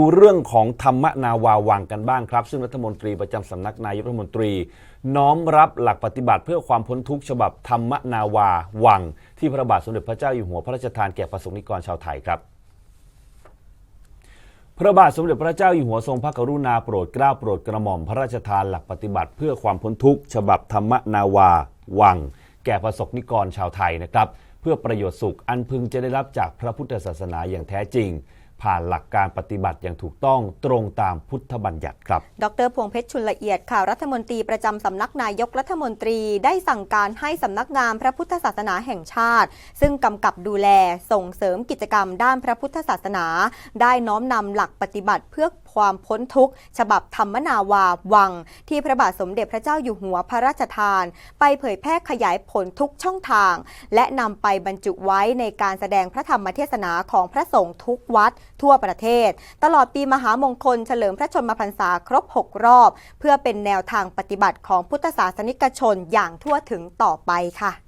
ดูเรื่องของธรรมนาวาวังกันบ้างครับ ซึ่งรัฐมนตรีประจำสำนักนายกรัฐมนตรี น้อมรับหลักปฏิบัติเพื่อความพ้นทุกข์ฉบับธรรมนาวาวัง ที่พระบาทสมเด็จพระเจ้าอยู่หัวพระราชทานแก่ประสงค์นิกรชาวไทยครับ พระบาทสมเด็จพระเจ้าอยู่หัวทรงพระกรุณาโปรดเกล้าโปรดกระหม่อมพระราชทานหลักปฏิบัติ เพื่อความพ้นทุกข์ฉบับธรรมนาวาวัง แก่ประสบนิกรชาวไทยนะครับ เพื่อประโยชน์สุขอันพึงจะได้รับจากพระพุทธศาสนาอย่างแท้จริง ผ่านหลักการปฏิบัติอย่างถูกต้องตรงตามพุทธบัญญัติครับ ดรพวงเพชรชุนละเอียดค่ะรัฐมนตรีประจำสำนักนายกรัฐมนตรีได้สั่งการให้สำนักงานพระพุทธศาสนาแห่งชาติ ซึ่งกำกับดูแลส่งเสริมกิจกรรมด้านพระพุทธศาสนา ได้น้อมนำหลักปฏิบัติเพื่อ ความพ้นทุกข์ ฉบับธรรมนาวาวัง ที่พระบาทสมเด็จพระเจ้าอยู่หัวพระราชทาน ไปเผยแพร่ขยายผลทุกช่องทาง และนำไปบรรจุไว้ในการแสดงพระธรรมเทศนาของพระสงฆ์ทุกวัด ทั่วประเทศ ตลอดปีมหามงคลเฉลิมพระชนมพรรษาครบ 6 รอบ เพื่อเป็นแนวทางปฏิบัติของพุทธศาสนิกชนอย่างทั่วถึงต่อไปค่ะ